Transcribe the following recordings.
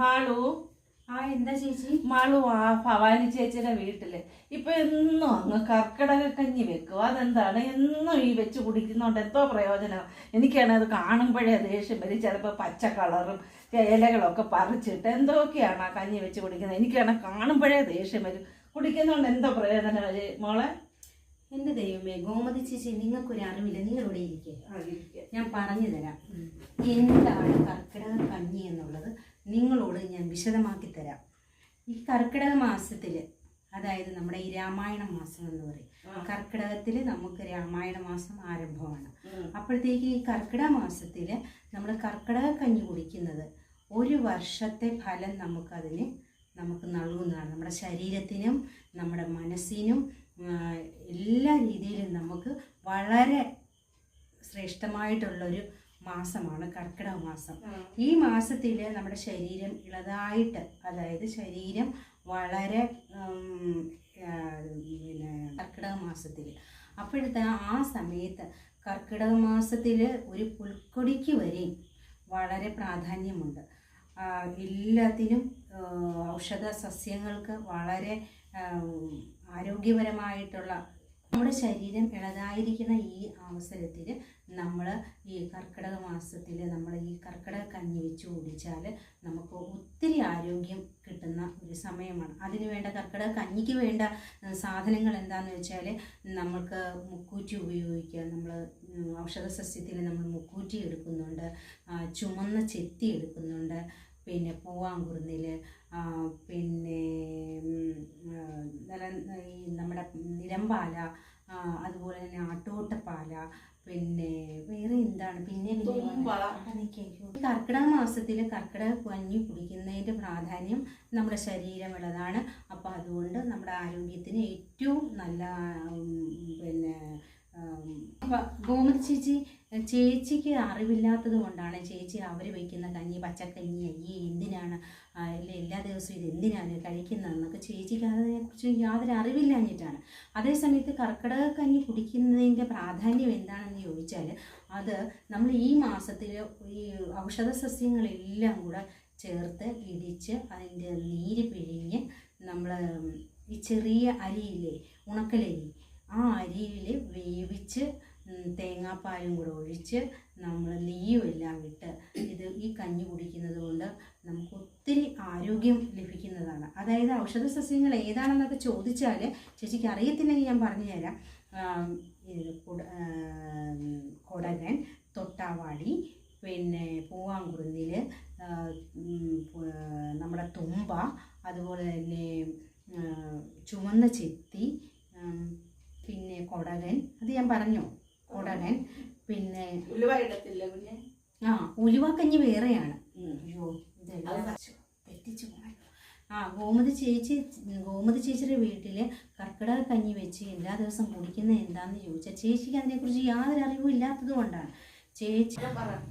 മാളു. ആ എന്താ ചേച്ചി? മാളു ആ ഭവാനി ചേച്ചിയുടെ വീട്ടിൽ. ഇപ്പൊ എന്നും അങ്ങ് കർക്കിടക കഞ്ഞി വെക്കുക അതെന്താണ്? എന്നും ഈ വെച്ച് കുടിക്കുന്നോണ്ട് എന്തോ പ്രയോജനം. എനിക്കാണ് അത് കാണുമ്പോഴേ ദേഷ്യം വരും. ചിലപ്പോൾ പച്ച കളറും ഇലകളൊക്കെ പറിച്ചിട്ട് എന്തൊക്കെയാണ് ആ കഞ്ഞി വെച്ച് കുടിക്കുന്നത്? എനിക്കാണ് കാണുമ്പോഴേ ദേഷ്യം വരും. കുടിക്കുന്നോണ്ട് എന്തോ പ്രയോജനം മോളെ? എന്റെ ദൈവമേ ഗോമതി ചേച്ചി നിങ്ങൾക്കൊരു അറിവില്ല. നിങ്ങളിവിടെ ഇരിക്കുക ഞാൻ പറഞ്ഞു തരാം. എന്താണ് കർക്കിടക കഞ്ഞി എന്നുള്ളത്? നിങ്ങളോട് ഞാൻ വിശദമാക്കി തരാം. ഈ കർക്കിടക മാസത്തിൽ അതായത് നമ്മുടെ ഈ രാമായണ മാസം എന്ന് പറയും. കർക്കിടകത്തിൽ നമുക്ക് രാമായണ മാസം ആരംഭമാണ്. അപ്പോഴത്തേക്ക് ഈ കർക്കിടക മാസത്തിൽ നമ്മൾ കർക്കിടക കഞ്ഞി കുടിക്കുന്നത് ഒരു വർഷത്തെ ഫലം നമുക്കതിന് നമുക്ക് നൽകുന്നതാണ്. നമ്മുടെ ശരീരത്തിനും നമ്മുടെ മനസ്സിനും എല്ലാ രീതിയിലും നമുക്ക് വളരെ ശ്രേഷ്ഠമായിട്ടുള്ളൊരു മാസമാണ് കർക്കിടക മാസം. ഈ മാസത്തിൽ നമ്മുടെ ശരീരം ഇളതായിട്ട് അതായത് ശരീരം വളരെ പിന്നെ കർക്കിടക മാസത്തിൽ അപ്പോഴത്തെ ആ സമയത്ത് കർക്കിടക മാസത്തിൽ ഒരു പുൽക്കൊടിക്ക് വരെ വളരെ പ്രാധാന്യമുണ്ട്. എല്ലാത്തിനും ഔഷധ സസ്യങ്ങൾക്ക് വളരെ ആരോഗ്യപരമായിട്ടുള്ള നമ്മുടെ ശരീരം ഇളതായിരിക്കുന്ന ഈ അവസരത്തിൽ നമ്മൾ ഈ കർക്കിടക മാസത്തിൽ നമ്മൾ ഈ കർക്കിടക കഞ്ഞി വെച്ച് കുടിച്ചാൽ നമുക്ക് ഒത്തിരി ആരോഗ്യം കിട്ടുന്ന ഒരു സമയമാണ്. അതിന് വേണ്ട കർക്കിടക കഞ്ഞിക്ക് വേണ്ട സാധനങ്ങൾ എന്താണെന്ന് വെച്ചാൽ നമുക്ക് മുക്കൂറ്റി ഉപയോഗിക്കുക നമ്മൾ ഔഷധ സസ്യത്തിൽ നമ്മൾ മുക്കൂറ്റി എടുക്കുന്നുണ്ട്. ചുമന്ന ചെത്തി എടുക്കുന്നുണ്ട്. പിന്നെ പൂവാങ്കുറുന്നിൽ പിന്നെ ഈ നമ്മുടെ നിലമ്പാല ആ, അതുപോലെ തന്നെ ആട്ടോട്ടപ്പാല പിന്നെ വേറെ എന്താണ്? പിന്നെ കർക്കിടക മാസത്തിൽ കർക്കിടക കഞ്ഞി കുടിക്കുന്നതിന്റെ പ്രാധാന്യം നമ്മുടെ ശരീരമുള്ളതാണ്. അപ്പോൾ അതുകൊണ്ട് നമ്മുടെ ആരോഗ്യത്തിന് ഏറ്റവും നല്ല പിന്നെ ഗോമതി ചേച്ചി ചേച്ചിക്ക് അറിവില്ലാത്തത് കൊണ്ടാണ് ചേച്ചി അവർ വയ്ക്കുന്ന കഞ്ഞി പച്ചക്കഞ്ഞി അയ്യേ എന്തിനാണ്? അല്ലെ എല്ലാ ദിവസവും ഇത് എന്തിനാണ് കഴിക്കുന്നതെന്നൊക്കെ ചേച്ചിക്ക് അതിനെക്കുറിച്ച് യാതൊരു അറിവില്ലാഞ്ഞിട്ടാണ്. അതേസമയത്ത് കർക്കിടക കഞ്ഞി കുടിക്കുന്നതിന്റെ പ്രാധാന്യം എന്താണെന്ന് ചോദിച്ചാൽ അത് നമ്മൾ ഈ മാസത്തിൽ ഈ ഔഷധ സസ്യങ്ങളെല്ലാം കൂടെ ചേർത്ത് ഇടിച്ച് അതിന്റെ നീര് പിഴിഞ്ഞ് നമ്മൾ ഈ ചെറിയ അരിയില്ലേ ഉണക്കലരി ആ അരിയിൽ വേവിച്ച് തേങ്ങാപ്പാലും കൂടെ ഒഴിച്ച് നമ്മൾ നെയ്യും എല്ലാം ഇട്ട് ഇത് ഈ കഞ്ഞി കുടിക്കുന്നത് കൊണ്ട് നമുക്ക് ഒത്തിരി ആരോഗ്യം ലഭിക്കുന്നതാണ്. അതായത് ഔഷധ സസ്യങ്ങൾ ഏതാണെന്നൊക്കെ ചോദിച്ചാൽ ചേച്ചിക്ക് അറിയത്തില്ലെങ്കിൽ ഞാൻ പറഞ്ഞുതരാം കുടകൻ തൊട്ടാവാടി പിന്നെ പൂവാങ്കുറുന്നിൽ നമ്മുടെ തുമ്പ അതുപോലെ തന്നെ ചുവന്ന ചെത്തി കൊടകൻ. അത് ഞാൻ പറഞ്ഞു. കൊടകൻ. പിന്നെ ഉലുവ ഇടത്തില്ല കുഞ്ഞെ? ആ ഉലുവാക്കഞ്ഞി വേറെയാണ്. അയ്യോ തെറ്റിച്ചു. ആ ഗോമതി ചേച്ചി ഗോമതി ചേച്ചിയുടെ വീട്ടിൽ കർക്കിടക കഞ്ഞി വെച്ച് എല്ലാ ദിവസവും കുടിക്കുന്നത് എന്താന്ന് ചോദിച്ചാൽ ചേച്ചിക്ക് അതിനെക്കുറിച്ച് യാതൊരു അറിവും ഇല്ലാത്തത് കൊണ്ടാണ്. ചേച്ചി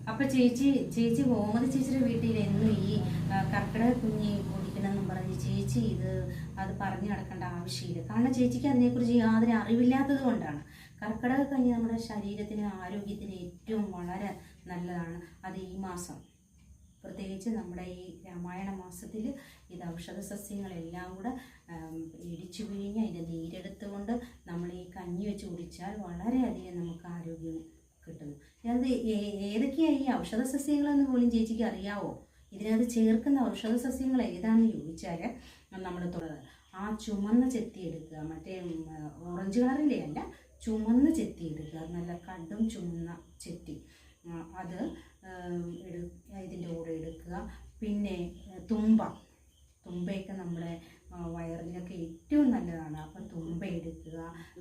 അപ്പൊ ചേച്ചി ചേച്ചി ഗോമതി ചേച്ചിയുടെ വീട്ടിൽ എന്നും ഈ കർക്കിടക കുഞ്ഞി പറഞ്ഞ് ചേച്ചി ഇത് അത് പറഞ്ഞു നടക്കേണ്ട ആവശ്യമില്ല. കാരണം ചേച്ചിക്ക് അതിനെക്കുറിച്ച് യാതൊരു അറിവില്ലാത്തത് കൊണ്ടാണ്. കർക്കിടക കഞ്ഞി നമ്മുടെ ശരീരത്തിന് ആരോഗ്യത്തിന് ഏറ്റവും വളരെ നല്ലതാണ് അത് ഈ മാസം. പ്രത്യേകിച്ച് നമ്മുടെ ഈ രാമായണ മാസത്തിൽ ഇത് ഔഷധ സസ്യങ്ങളെല്ലാം കൂടെ ഇടിച്ചു പിഴിഞ്ഞ് അതിന്റെ നീരെടുത്തുകൊണ്ട് നമ്മൾ ഈ കഞ്ഞി വെച്ച് കുടിച്ചാൽ വളരെയധികം നമുക്ക് ആരോഗ്യം കിട്ടുന്നു. അത് ഏതൊക്കെയാണ് ഈ ഔഷധ സസ്യങ്ങളെന്ന് പോലും ചേച്ചിക്ക് അറിയാവോ? ഇതിനകത്ത് ചേർക്കുന്ന ഔഷധ സസ്യങ്ങൾ ഏതാണെന്ന് ചോദിച്ചാൽ നമ്മൾ തുടർ ആ ചുമന്ന ചെത്തി എടുക്കുക. മറ്റേ ഓറഞ്ച് കളറിലെ അല്ല ചുമന്ന ചെത്തി എടുക്കുക. നല്ല കടും ചുമന്ന ചെത്തി. അത് എടു ഇതിന്റെ കൂടെ എടുക്കുക. പിന്നെ തുമ്പ. തുമ്പയൊക്കെ നമ്മുടെ വയറിനൊക്കെ ഏറ്റവും നല്ലതാണ്. അപ്പം തുമ്പ എടുക്കുക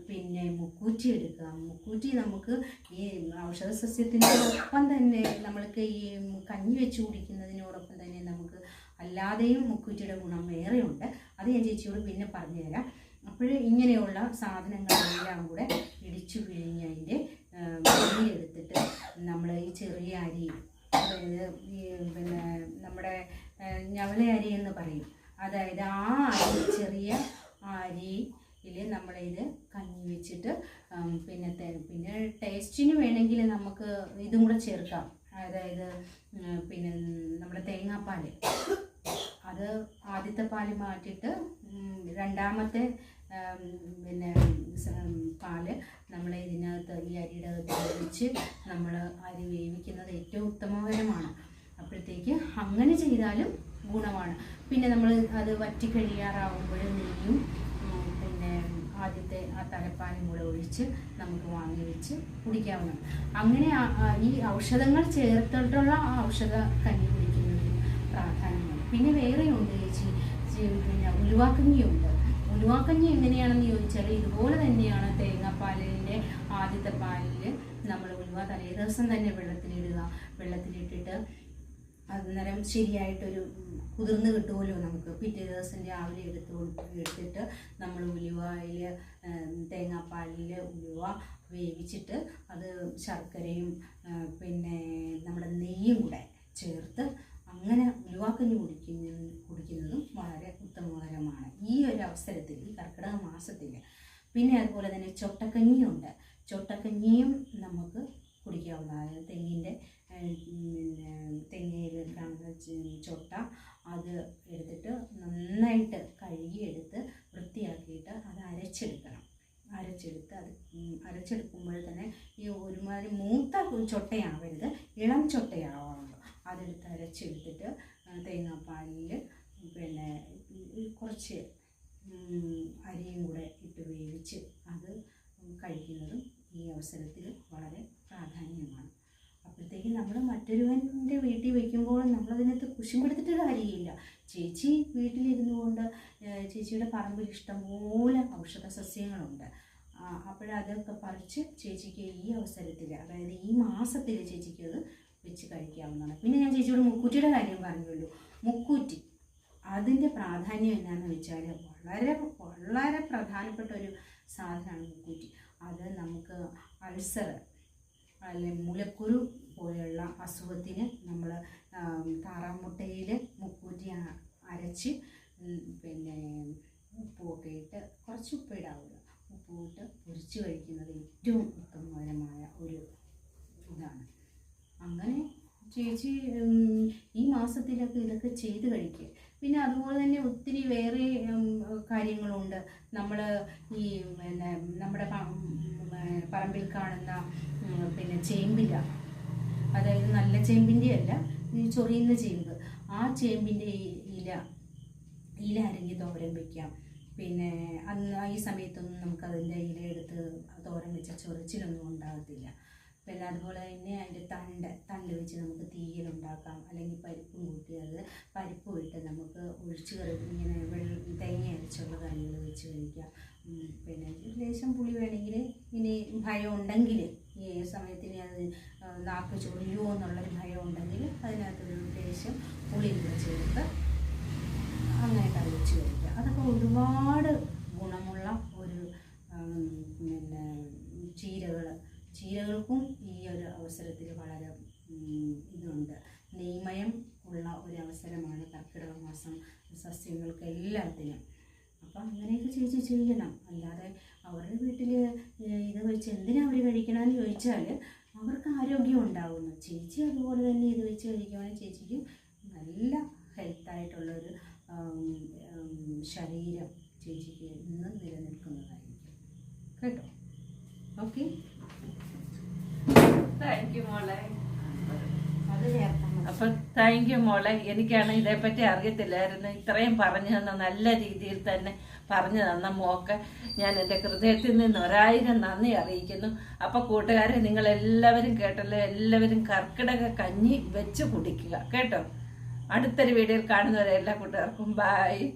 പിന്നെ മുക്കൂറ്റി എടുക്കുക. മുക്കൂറ്റി നമുക്ക് ഈ ഔഷധ സസ്യത്തിന്റെ ഒപ്പം തന്നെ നമ്മൾക്ക് ഈ കഞ്ഞി വെച്ച് കുടിക്കുന്നതിനോടൊപ്പം തന്നെ നമുക്ക് അല്ലാതെയും മുക്കൂറ്റിയുടെ ഗുണം വേറെയുണ്ട്. അത് ഞാൻ ചേച്ചിയോട് പിന്നെ പറഞ്ഞുതരാം. അപ്പോൾ ഇങ്ങനെയുള്ള സാധനങ്ങളെല്ലാം കൂടെ ഇടിച്ചു പിഴിഞ്ഞ് അതിന്റെ എടുത്തിട്ട് നമ്മൾ ഈ ചെറിയ അരി അതായത് പിന്നെ നമ്മുടെ ഞവള അരി എന്ന് പറയും. അതായത് ആ അരി ചെറിയ അരിയിൽ നമ്മളിത് കഞ്ഞി വെച്ചിട്ട് ഉം, പിന്നെ തെ- പിന്നെ ടേസ്റ്റിന് വേണമെങ്കിൽ നമുക്ക് ഇതും കൂടെ ചേർക്കാം. അതായത് പിന്നെ നമ്മുടെ തേങ്ങാപ്പാൽ ആദ്യത്തെ പാൽ മാറ്റിയിട്ട് രണ്ടാമത്തെ പിന്നെ പാൽ നമ്മൾ ഇതിനകത്ത് ഈ അരിയുടെ അകത്ത് ഒഴിച്ച് നമ്മൾ അരി വേവിക്കുന്നത് ഏറ്റവും ഉത്തമകരമാണ്. അപ്പോഴത്തേക്ക് അങ്ങനെ ചെയ്താലും ഗുണമാണ്. പിന്നെ നമ്മൾ അത് വറ്റി കഴിയാറാവുമ്പോൾ നെയ്യും ആദ്യത്തെ ആ തലപ്പാനും കൂടെ ഒഴിച്ച് നമുക്ക് വാങ്ങി വെച്ച് കുടിക്കാവുന്നതാണ്. അങ്ങനെ ഈ ഔഷധങ്ങൾ ചേർത്തിട്ടുള്ള ആ ഔഷധ കഞ്ഞി കുടിക്കുന്നതിന് പ്രാധാന്യമാണ് പിന്നെ വേറെയുണ്ട് ചേച്ചി പിന്നെ ഉലുവാക്കഞ്ഞിയുണ്ട്. ഉലുവാക്കഞ്ഞി എങ്ങനെയാണെന്ന് ചോദിച്ചാൽ ഇതുപോലെ തന്നെയാണ് തേങ്ങാപ്പാലിന്റെ ആദ്യത്തെ പാലിൽ നമ്മൾ ഉലുവ തലേ ദിവസം തന്നെ വെള്ളത്തിലിടുക. വെള്ളത്തിലിട്ടിട്ട് അന്നേരം ശരിയായിട്ടൊരു കുതിർന്ന് കിട്ടുമല്ലോ നമുക്ക്. പിറ്റേ ദിവസം രാവിലെ എടുത്ത് എടുത്തിട്ട് നമ്മൾ ഉലുവയിൽ തേങ്ങാപ്പാലിൽ ഉലുവ വേവിച്ചിട്ട് അത് ശർക്കരയും പിന്നെ നമ്മുടെ നെയ്യും കൂടെ ചേർത്ത് അങ്ങനെ ഉലുവാക്കഞ്ഞ് കുടിക്കുന്ന കുടിക്കുന്നതും വളരെ ഉത്തമകരമാണ്. ഈ ഒരു അവസരത്തിൽ ഈ കർക്കിടക മാസത്തിൽ. പിന്നെ അതുപോലെ തന്നെ ചൊട്ടക്കഞ്ഞിയുണ്ട്. ചൊട്ടക്കഞ്ഞിയും നമുക്ക് കുടിക്കാവുന്നതാണ് തെങ്ങിന്റെ പിന്നെ തെങ്ങയിൽ കാണുന്ന ചൊട്ട അത് എടുത്തിട്ട് നന്നായിട്ട് കഴുകിയെടുത്ത് വൃത്തിയാക്കിയിട്ട് അത് അരച്ചെടുക്കണം. അരച്ചെടുത്ത് അത് അരച്ചെടുക്കുമ്പോൾ തന്നെ ഈ ഒരുമാതിരി മൂത്ത ചൊട്ടയാവരുത്. ഇളം ചൊട്ടയാവാറുണ്ട്. അതെടുത്ത് അരച്ചെടുത്തിട്ട് തേങ്ങാപ്പാലിൽ പിന്നെ കുറച്ച് അരിയും കൂടെ ഇട്ട് വേവിച്ച് അത് കഴിക്കുന്നതും ഈ അവസരത്തിൽ വളരെ പ്രാധാന്യമാണ്. അപ്പോഴത്തേക്കും നമ്മൾ മറ്റൊരുവന്റെ വീട്ടിൽ വയ്ക്കുമ്പോൾ നമ്മളതിനകത്ത് കുശുമ്പെടുത്തിട്ട് കാര്യമില്ല. ചേച്ചി വീട്ടിലിരുന്നു കൊണ്ട് ചേച്ചിയുടെ പറമ്പിൽ ഇഷ്ടംപോലെ ഔഷധ സസ്യങ്ങളുണ്ട് അപ്പോഴതൊക്കെ പറിച്ച് ചേച്ചിക്ക് ഈ അവസരത്തിൽ അതായത് ഈ മാസത്തിൽ ചേച്ചിക്ക് അത് വെച്ച് കഴിക്കാവുന്നതാണ്. പിന്നെ ഞാൻ ചേച്ചിയോട് മുക്കൂറ്റിയുടെ കാര്യം പറഞ്ഞുള്ളൂ മുക്കൂറ്റി അതിന്റെ പ്രാധാന്യം എന്നാന്ന് വെച്ചാൽ വളരെ വളരെ പ്രധാനപ്പെട്ട ഒരു സാധനമാണ് മുക്കൂറ്റി. അത് നമുക്ക് അൾസർ അല്ലെ മുലക്കുരു പോലെയുള്ള അസുഖത്തിന് നമ്മൾ താറാമുട്ടയിൽ മുക്കൂറ്റി അരച്ച് പിന്നെ ഉപ്പുമൊക്കെ ഇട്ട് കുറച്ച് ഉപ്പ് ഇടാവുക ഉപ്പ് ഇട്ട് പൊരിച്ച് കഴിക്കുന്നത് ഏറ്റവും ഉത്തമകരമായ ഒരു ഇതാണ്. അങ്ങനെ ചേച്ചി ഈ മാസത്തിലൊക്കെ ഇതൊക്കെ ചെയ്ത് കഴിക്കുക പിന്നെ അതുപോലെ തന്നെ ഒത്തിരി വേറെ കാര്യങ്ങളുണ്ട്. നമ്മൾ ഈ പിന്നെ നമ്മുടെ പറമ്പിൽ കാണുന്ന പിന്നെ ചേമ്പില അതായത് നല്ല ചേമ്പിന്റെ അല്ല ഈ ചൊറിയുന്ന ചേമ്പ്. ആ ചേമ്പിന്റെ ഇല ഇല അരിഞ്ഞ് തോരൻ വെക്കാം. പിന്നെ അന്ന് ഈ സമയത്തൊന്നും നമുക്കതിന്റെ ഇല എടുത്ത് തോരൻ വെച്ച ചൊറിച്ചിലൊന്നും ഉണ്ടാകത്തില്ല. പിന്നെ അതുപോലെ തന്നെ അതിന്റെ തണ്ട് തണ്ട് വെച്ച് നമുക്ക് തീയലുണ്ടാക്കാം അല്ലെങ്കിൽ പരിപ്പും കൂട്ടി പരിപ്പ് ഇട്ട് നമുക്ക് ഒഴിച്ച് കറി ഇങ്ങനെ വെള്ളം തേങ്ങ അരച്ചുള്ള കറികൾ വെച്ച് കഴിക്കാം. പിന്നെ ലേശം പുളി വേണമെങ്കിൽ ഇനി ഭയം ഉണ്ടെങ്കിൽ ഈ സമയത്തിന് അത് നാക്ക് ചൊറിയോ എന്നുള്ളൊരു ഭയം ഉണ്ടെങ്കിൽ അതിനകത്തൊരു ലേശം പുളി കൂടെ ചേർത്ത് അങ്ങനെ കറി വെച്ച് കഴിക്കുക അതൊക്കെ ഒരുപാട് ഗുണമുള്ള ഒരു പിന്നെ ചീരകൾ ചീരകൾക്കും ഈ ഒരു അവസരത്തിൽ വളരെ ഇതുണ്ട്. നെയ്മയം ഉള്ള ഒരു അവസരമാണ് കർക്കിടക മാസം സസ്യങ്ങൾക്ക് എല്ലാത്തിനും. അപ്പം അങ്ങനെയൊക്കെ ചേച്ചി ചെയ്യണം അല്ലാതെ അവരുടെ വീട്ടിൽ ഇത് വെച്ച് എന്തിനാ അവർ കഴിക്കണമെന്ന് ചോദിച്ചാൽ അവർക്ക് ആരോഗ്യം ഉണ്ടാകുന്നു ചേച്ചി അതുപോലെ തന്നെ ഇത് വെച്ച് കഴിക്കുവാണെങ്കിൽ ചേച്ചിക്ക് നല്ല ഹെൽത്തായിട്ടുള്ളൊരു ശരീരം ചേച്ചിക്ക് ഇന്നും നിലനിൽക്കുന്നതായിരിക്കും. കേട്ടോ? ഓക്കെ? താങ്ക് യു മോളെ. അപ്പൊ താങ്ക് യു മോളെ. എനിക്കാണ് ഇതേപ്പറ്റി അറിയത്തില്ലായിരുന്നു. ഇത്രയും പറഞ്ഞു തന്ന നല്ല രീതിയിൽ തന്നെ പറഞ്ഞു തന്ന മോക്ക് ഞാൻ എന്റെ ഹൃദയത്തിൽ നിന്ന് ഒരായിരം നന്ദി അറിയിക്കുന്നു. അപ്പൊ കൂട്ടുകാരെ നിങ്ങൾ എല്ലാവരും കേട്ടല്ലോ എല്ലാവരും കർക്കിടക കഞ്ഞി വെച്ച് കുടിക്കുക. കേട്ടോ? അടുത്തൊരു വീഡിയോയിൽ കാണുന്നവരെ എല്ലാ കൂട്ടുകാർക്കും ബായ്